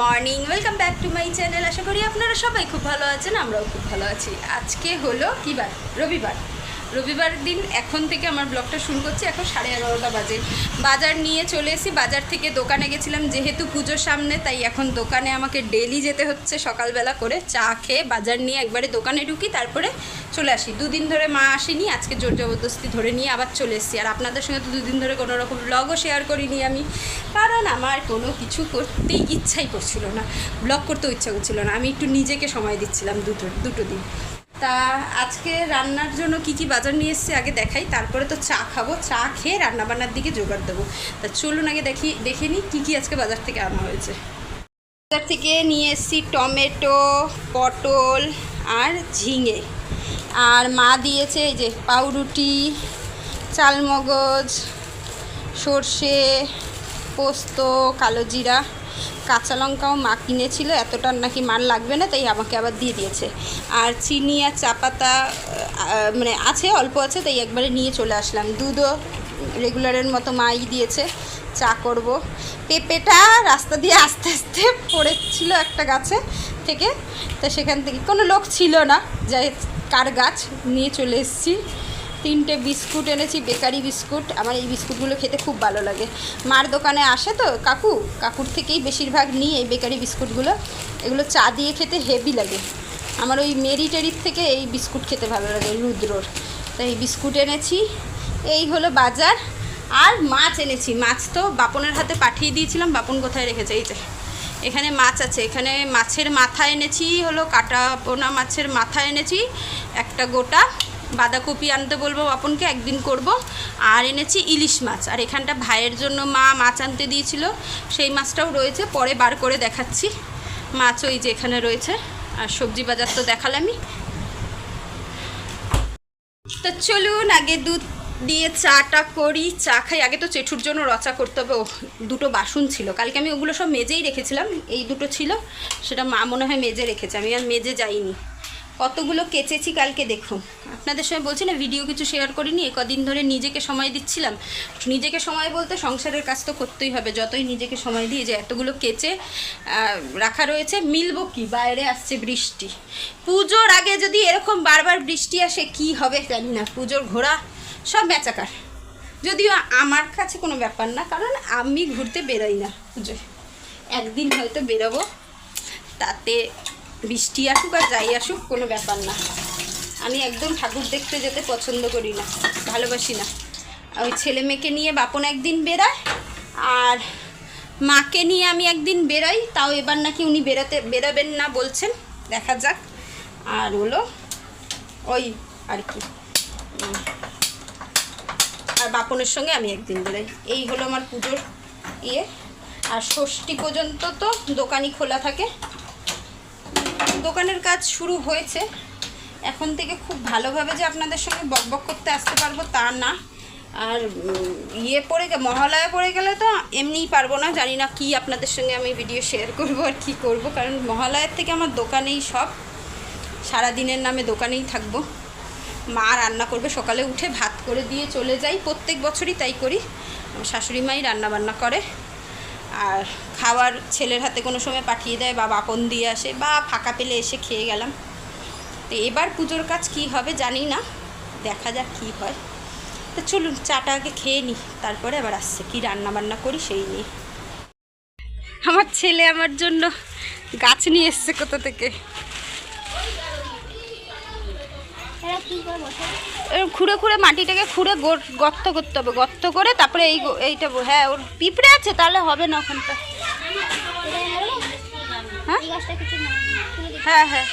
Morning, welcome back to my channel. আশা করি আপনারা সবাই খুব ভালো আছেন, আমরাও খুব ভালো আছি। আজকে হলো কী বার? রবিবার। রবিবার দিন এখন থেকে আমার ব্লগটা শুরু করছি, এখন সাড়ে এগারোটা বাজে। বাজার নিয়ে চলে এসেছি, বাজার থেকে দোকানে গেছিলাম, যেহেতু পুজোর সামনে, তাই এখন দোকানে আমাকে ডেলি যেতে হচ্ছে সকালবেলা করে। চা খেয়ে বাজার নিয়ে একবারে দোকানে ঢুকি, তারপরে চলে আসি। দুদিন ধরে মা আসেনি, আজকে জোর জবরদস্তি ধরে নিয়ে আবার চলে এসেছি। আর আপনাদের সঙ্গে তো দুদিন ধরে কোনো রকম ব্লগও শেয়ার করিনি আমি। কারণ আমার কোনো কিছু করতেই ইচ্ছাই করছিল না। ব্লগ করতেও ইচ্ছা করছিল না। আমি একটু নিজেকে সময় দিচ্ছিলাম দুটো দুটো দিন। তা আজকে রান্নার জন্য কি কি বাজার নিয়ে এসেছি আগে দেখাই। তারপরে তো চা খাব। চা খেয়ে রান্নাবান্নার দিকে জোগাড় দেবো। তা চলুন আগে দেখি, দেখে নিই কী কী আজকে বাজার থেকে আনা হয়েছে। বাজার থেকে নিয়ে এসেছি টমেটো, পটল আর ঝিঙে। আর মা দিয়েছে এই যে পাউরুটি, চালমগজ, সর্ষে, পোস্ত, কালো জিরা। কাঁচা লঙ্কাও মা কিনেছিল এতটার নাকি মার লাগবে না, তাই আমাকে আবার দিয়ে দিয়েছে। আর চিনি আর চা পাতা মানে আছে, অল্প আছে, তাই একবারে নিয়ে চলে আসলাম। দুধও রেগুলারের মতো মাই দিয়েছে, চা করব। পেঁপেটা রাস্তা দিয়ে আস্তে আস্তে পড়েছিল একটা গাছে থেকে, তা সেখান থেকে, কোনো লোক ছিল না, যাই কার গাছ নিয়ে চলে এসেছি। তিনটে বিস্কুট এনেছি, বেকারি বিস্কুট। আমার এই বিস্কুটগুলো খেতে খুব ভালো লাগে। মার দোকানে আসে তো কাকু? কাকুর থেকেই বেশিরভাগ নিই এই বেকারি বিস্কুটগুলো। এগুলো চা দিয়ে খেতে হেভি লাগে। আমার ওই মেরি টেরির থেকে এই বিস্কুট খেতে ভালো লাগে, রুদ্রর। তাই এই বিস্কুট এনেছি। এই হলো বাজার। আর মাছ এনেছি। মাছ তো বাপনের হাতে পাঠিয়ে দিয়েছিলাম, বাপন কোথায় রেখেছে? এই যে। এখানে মাছ আছে। এখানে মাছের মাথা এনেছি, হলো কাটা পোনা মাছের মাথা এনেছি, একটা গোটা। বাঁধাকপি আনতে বলব বাপনকে একদিন করব। আর এনেছি ইলিশ মাছ। আর এখানটা ভাইয়ের জন্য মা মাছ আনতে দিয়েছিল। সেই মাছটাও রয়েছে, পরে বার করে দেখাচ্ছি। মাছ ওই যে এখানে রয়েছে। আর সবজি বাজার তো দেখালামই। তো চলুন, আগে দুধ দিয়ে চাটা করি, চা খাই। আগে তো চেঠুর জন্য রচা করতে হবে। দুটো বাসন ছিল। কালকে আমি ওগুলো সব মেজেই রেখেছিলাম। এই দুটো ছিল। সেটা মা মনে হয় মেজে রেখেছে। আমি আর মেজে যাইনি। কতগুলো কেচেছি কালকে দেখুন। আপনাদের সঙ্গে বলছি না, ভিডিও কিছু শেয়ার করিনি। এ কদিন ধরে নিজেকে সময় দিচ্ছিলাম। নিজেকে সময় বলতে সংসারের কাজ তো করতেই হবে। যতই নিজেকে সময় দিয়ে যে এতগুলো কেচে রাখা রয়েছে, মিলবো কি? বাইরে আসছে বৃষ্টি। পুজোর আগে যদি এরকম বারবার বৃষ্টি আসে, কি হবে জানি না। পুজোর ঘোড়া সব বেচাকার। যদিও আমার কাছে কোনো ব্যাপার না, কারণ আমি ঘুরতে বেরোই না পুজোয় একদিন হয়তো বেরোবো, তাতে বৃষ্টি আসুক আর যাই আসুক, কোনো ব্যাপার না। আমি একদম ঠাকুর দেখতে যেতে পছন্দ করি না, ভালোবাসি না। ওই ছেলে মেয়েকে নিয়ে বাপন একদিন বেরায়, আর মাকে নিয়ে আমি একদিন বেরাই, তাও এবার নাকি উনি বেরাতে, বেরাবেন না বলছেন, দেখা যাক। আর হলো ওই আর কি। বাপনের সঙ্গে আমি একদিন বেরোই এই হলো আমার পুজোর ইয়ে। আর ষষ্ঠী পর্যন্ত তো দোকানই খোলা থাকে। দোকানের কাজ শুরু হয়েছে। এখন থেকে খুব ভালোভাবে যে আপনাদের সঙ্গে বকবক করতে আসতে পারব তা না। আর ইয়ে পড়ে গে, মহালয়া পড়ে গেলে তো এমনিই পারব না। জানি না কি আপনাদের সঙ্গে আমি ভিডিও শেয়ার করব আর কি করব। কারণ মহালয়ার থেকে আমার দোকানেই সব। সারা দিনের নামে দোকানেই থাকব। মা রান্না করবে, সকালে উঠে ভাত করে দিয়ে চলে যাই। প্রত্যেক বছরই তাই করি। শাশুড়ি মাই রান্না বান্না করে। আর খাবার ছেলের হাতে কোনো সময় পাঠিয়ে দেয় বা বাপন দিয়ে আসে বা ফাঁকা পেলে এসে খেয়ে গেলাম। তো এবার পুজোর কাজ কি হবে জানি না। দেখা যাক কি হয়। তো চলুন, চাটা আগে খেয়ে নিই তারপরে আবার আসছে। কি রান্না বান্না করি সেই নিয়ে। আমার ছেলে আমার জন্য গাছ নিয়ে এসছে কোথা থেকে এরকম খুঁড়ে খুঁড়ে মাটিটাকে খুঁড়ে গোর- গর্ত করতে হবে। গর্ত করে তারপরে এই এইটা হ্যাঁ ওর পিঁপড়ে আছে তাহলে হবে না ওখানটা। হ্যাঁ? হ্যাঁ হ্যাঁ।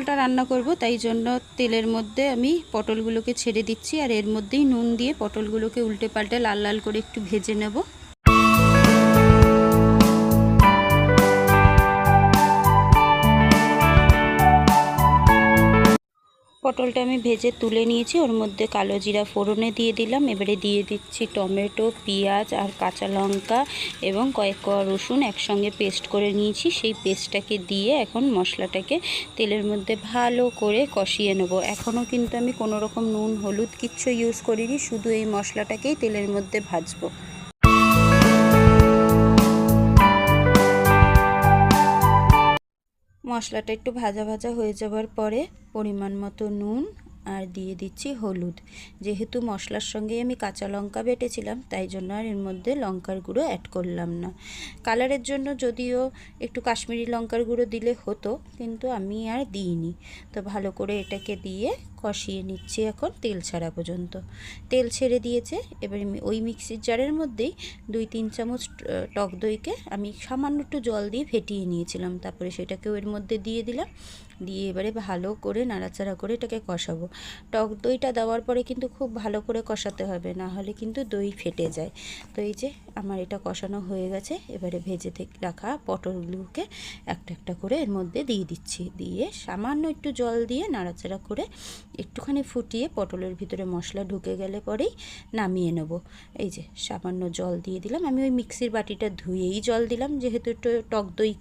পটলটা রান্না করব, তাই জন্য তেলের মধ্যে আমি পটলগুলোকে ছেড়ে দিচ্ছি আর এর মধ্যেই নুন দিয়ে পটলগুলোকে উল্টে পাল্টে লাল লাল করে একটু ভেজে নেব। পটলটা আমি ভেজে তুলে নিয়েছি। ওর মধ্যে কালো জিরা ফোড়নে দিয়ে দিলাম। এবারে দিয়ে দিচ্ছি টমেটো, পেঁয়াজ আর কাঁচা লঙ্কা এবং কয়েক কোয়া রসুন একসঙ্গে পেস্ট করে নিয়েছি। সেই পেস্টটাকে দিয়ে এখন মশলাটাকে তেলের মধ্যে ভালো করে কষিয়ে নেব। এখনও কিন্তু আমি কোনো রকম নুন, হলুদ কিচ্ছু ইউজ করিনি। শুধু এই মশলাটাকেই তেলের মধ্যে ভাজবো। মশলাটা একটু ভাজা ভাজা হয়ে যাওয়ার পরে পরিমাণ মতো নুন আর দিয়ে দিচ্ছি হলুদ। যেহেতু মশলার সঙ্গে আমি কাঁচা লঙ্কা বেটেছিলাম, তাই জন্য আর এর মধ্যে লঙ্কার গুঁড়ো অ্যাড করলাম না। কালারের জন্য যদিও একটু কাশ্মীরি লঙ্কার গুঁড়ো দিলে হতো, কিন্তু আমি আর দিইনি। তো ভালো করে এটাকে দিয়ে কষিয়ে নিচ্ছি এখন তেল ছাড়া পর্যন্ত। তেল ছেড়ে দিয়েছে, এবার ওই মিক্সির জারের মধ্যেই দুই তিন চামচ টক দইকে আমি সামান্য একটু জল দিয়ে ফেটিয়ে নিয়েছিলাম। তারপরে সেটাকেও এর মধ্যে দিয়ে দিলাম। দিয়ে এবারে ভালো করে নাড়াচাড়া করে এটাকে কষাবো। টক দইটা দেওয়ার পরে কিন্তু খুব ভালো করে কষাতে হবে, না হলে কিন্তু দই ফেটে যায়। তো এই যে আমার এটা কষানো হয়ে গেছে, এবারে ভেজে থেকে রাখা পটলগুলোকে একটা একটা করে এর মধ্যে দিয়ে দিচ্ছি। দিয়ে সামান্য একটু জল দিয়ে নাড়াচাড়া করে একটুখানি ফুটিয়ে পটলের ভিতরে মশলা ঢুকে গেলে পরেই নামিয়ে নেব। এই যে, সামান্য জল দিয়ে দিলাম। আমি ওই মিক্সির বাটিটা ধুয়েই জল দিলাম, যেহেতু একটু টক দই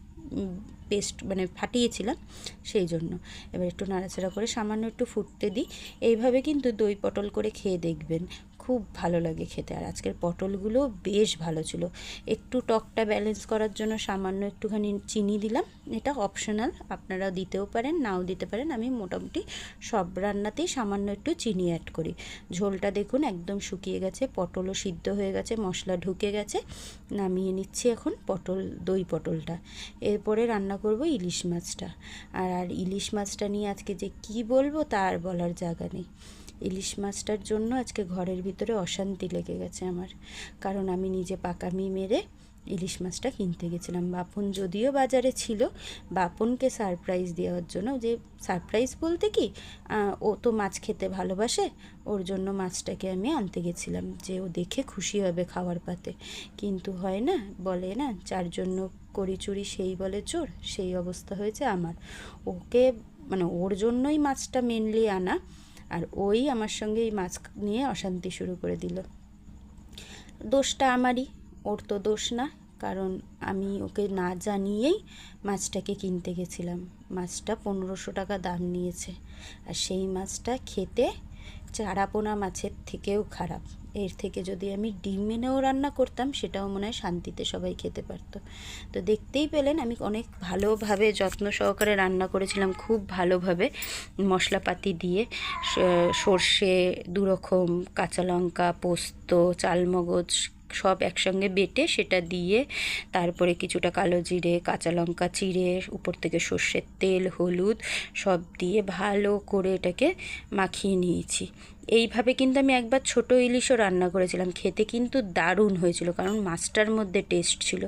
পেস্ট মানে ফাটিয়েছিলাম সেই জন্য। এবার একটু নাড়াচাড়া করে সামান্য একটু ফুটতে দিই। এইভাবে কিন্তু দই পটল করে খেয়ে দেখবেন, খুব ভালো লাগে খেতে। আর আজকের পটলগুলো বেশ ভালো ছিল। একটু টকটা ব্যালেন্স করার জন্য সামান্য একটুখানি চিনি দিলাম। এটা অপশনাল আপনারা দিতেও পারেন, নাও দিতে পারেন। আমি মোটামুটি সব রান্নাতেই সামান্য একটু চিনি অ্যাড করি। ঝোলটা দেখুন একদম শুকিয়ে গেছে, পটলও সিদ্ধ হয়ে গেছে, মশলা ঢুকে গেছে। নামিয়ে নিচ্ছি এখন পটল, দই পটলটা। এরপরে রান্না করব ইলিশ মাছটা। আর আর ইলিশ মাছটা নিয়ে আজকে যে কি বলব তার বলার জায়গা নেই। ইলিশ মাছটার জন্য আজকে ঘরের ভিতরে অশান্তি লেগে গেছে আমার। কারণ আমি নিজে পাকামি মেরে ইলিশ মাছটা কিনতে গেছিলাম। বাপন যদিও বাজারে ছিল, বাপনকে সারপ্রাইজ দেওয়ার জন্য যে সারপ্রাইজ বলতে কি ও তো মাছ খেতে ভালোবাসে, ওর জন্য মাছটাকে আমি আনতে গেছিলাম। যে ও দেখে খুশি হবে খাওয়ার পাতে। কিন্তু হয় না, বলে না, যার জন্য করি চুরি সেই বলে চোর, সেই অবস্থা হয়েছে আমার। ওকে মানে ওর জন্যই মাছটা মেনলি আনা, আর ওই আমার সঙ্গে এই মাছ নিয়ে অশান্তি শুরু করে দিল। দোষটা আমারই, ওর তো দোষ না, কারণ আমি ওকে না জানিয়েই মাছটাকে কিনতে গেছিলাম। মাছটা পনেরোশো টাকা দাম নিয়েছে, আর সেই মাছটা খেতে চারাপোনা মাছের থেকেও খারাপ। এর থেকে যদি আমি ডিম এনেও রান্না করতাম, সেটাও মনে হয় শান্তিতে সবাই খেতে পারতো। তো দেখতেই পেলেন, আমি অনেক ভালোভাবে যত্ন সহকারে রান্না করেছিলাম, খুব ভালোভাবে মশলাপাতি দিয়ে সর্ষে দুরকম, কাঁচা লঙ্কা, পোস্ত, চালমগজ সব একসঙ্গে বেটে সেটা দিয়ে, তারপরে কিছুটা কালো জিরে, কাঁচা লঙ্কা চিড়ে, উপর থেকে সর্ষের তেল, হলুদ সব দিয়ে ভালো করে এটাকে মাখিয়ে নিয়েছি। এইভাবে কিন্তু আমি একবার ছোট ইলিশও রান্না করেছিলাম। খেতে কিন্তু দারুণ হয়েছিল, কারণ মাছটার মধ্যে টেস্ট ছিল।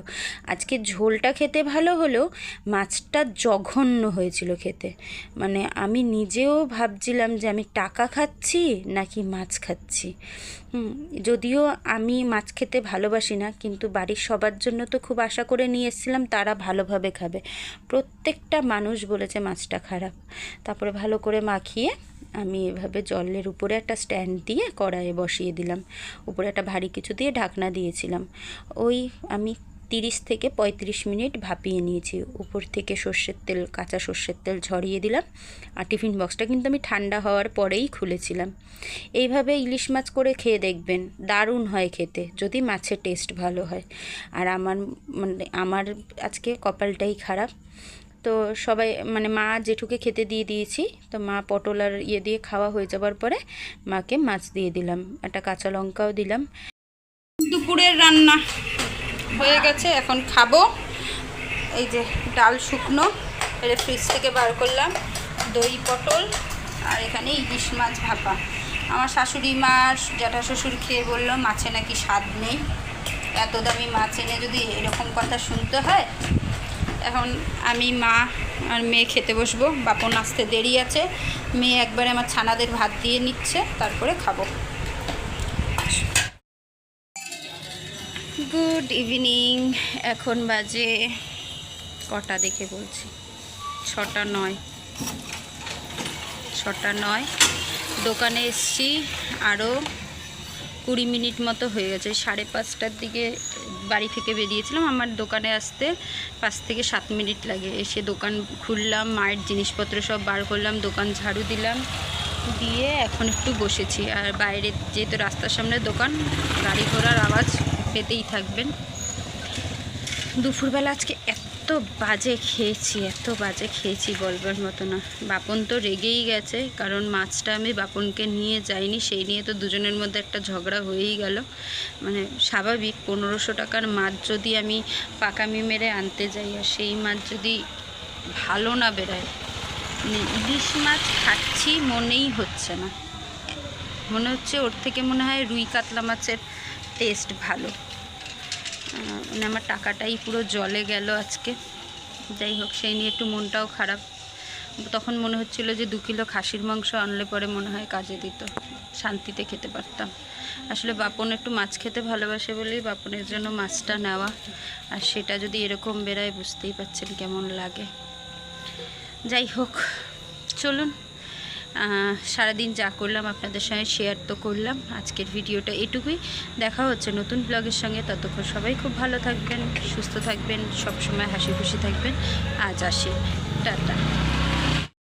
আজকে ঝোলটা খেতে ভালো হলেও মাছটা জঘন্য হয়েছিল খেতে। মানে আমি নিজেও ভাবছিলাম যে আমি টাকা খাচ্ছি নাকি মাছ খাচ্ছি। যদিও আমি মাছ খেতে ভালোবাসি না, কিন্তু বাড়ির সবার জন্য তো খুব আশা করে নিয়ে এসেছিলাম, তারা ভালোভাবে খাবে। প্রত্যেকটা মানুষ বলেছে মাছটা খারাপ। তারপরে ভালো করে মাখিয়ে আমি এভাবে জলের উপরে একটা স্ট্যান্ড দিয়ে কড়াইয়ে বসিয়ে দিলাম। উপরে একটা ভারী কিছু দিয়ে ঢাকনা দিয়েছিলাম। ওই আমি তিরিশ থেকে পঁয়ত্রিশ মিনিট ভাপিয়ে নিয়েছি। উপর থেকে সর্ষের তেল, কাঁচা সর্ষের তেল ঝরিয়ে দিলাম আর টিফিন বক্সটা কিন্তু আমি ঠান্ডা হওয়ার পরেই খুলেছিলাম। এইভাবে ইলিশ মাছ করে খেয়ে দেখবেন, দারুণ হয় খেতে, যদি মাছের টেস্ট ভালো হয়। আর আমার মানে আমার আজকে কপালটাই খারাপ। তো সবাই মানে মা জেঠুকে খেতে দিয়ে দিয়েছি। তো মা পটল আর ইয়ে দিয়ে খাওয়া হয়ে যাবার পরে মাকে মাছ দিয়ে দিলাম, একটা কাঁচা লঙ্কাও দিলাম। দুপুরের রান্না হয়ে গেছে, এখন খাব। এই যে ডাল শুকনো, এটা ফ্রিজ থেকে বার করলাম, দই পটল, আর এখানে ইলিশ মাছ ভাপা। আমার শাশুড়ি মা জ্যাঠা শ্বশুর খেয়ে বলল, মাছে নাকি স্বাদ নেই? এত দামি মাছ এনে যদি এরকম কথা শুনতে হয় এখন আমি, মা আর মেয়ে খেতে বসবো। বাপন আসতে দেরি আছে। মেয়ে একবারে আমার ছানাদের ভাত দিয়ে নিচ্ছে, তারপরে খাব। Good evening. এখন বাজে কটা দেখে বলছি? ছটা নয়। ছটা নয়। দোকানে এসছি আরও কুড়ি মিনিট মতো হয়ে গেছে। সাড়ে পাঁচটার দিকে বাড়ি থেকে বেরিয়েছিলাম। আমার দোকানে আসতে পাঁচ থেকে সাত মিনিট লাগে। এসে দোকান খুললাম, মায়ের জিনিসপত্র সব বার করলাম, দোকান ঝাড়ু দিলাম। দিয়ে এখন একটু বসেছি। আর বাইরে যেহেতু রাস্তার সামনে দোকান, গাড়ি ঘোড়ার আওয়াজ পেতেই থাকবেন। দুপুরবেলা আজকে এত বাজে খেয়েছি, এত বাজে খেয়েছি বলবার মতো না। বাপন তো রেগেই গেছে, কারণ মাছটা আমি বাপনকে নিয়ে যাইনি, সেই নিয়ে তো দুজনের মধ্যে একটা ঝগড়া হয়েই গেল। মানে স্বাভাবিক, পনেরোশো টাকার মাছ যদি আমি পাকামি মেরে আনতে যাই, আর সেই মাছ যদি ভালো না বেরোয় মানে ইলিশ মাছ খাচ্ছি মনেই হচ্ছে না। মনে হচ্ছে ওর থেকে মনে হয় রুই কাতলা মাছের টেস্ট ভালো। মানে আমার টাকাটাই পুরো জলে গেল আজকে। যাই হোক, সেই নিয়ে একটু মনটাও খারাপ। তখন মনে হচ্ছিল যে দু কিলো খাসির মাংস আনলে পরে মনে হয় কাজে দিত, শান্তিতে খেতে পারতাম। আসলে বাপন একটু মাছ খেতে ভালোবাসে বলেই বাপনের জন্য মাছটা নেওয়া। আর সেটা যদি এরকম বেরায় বুঝতেই পারছেন কেমন লাগে। যাই হোক, চলুন। সারাদিন যা করলাম আপনাদের সঙ্গে শেয়ার তো করলাম। আজকের ভিডিওটা এটুকুই। দেখা হচ্ছে নতুন ব্লগের সঙ্গে। ততক্ষণ সবাই খুব ভালো থাকবেন, সুস্থ থাকবেন, সবসময় হাসি খুশি থাকবেন। আজ আসি। টাটা।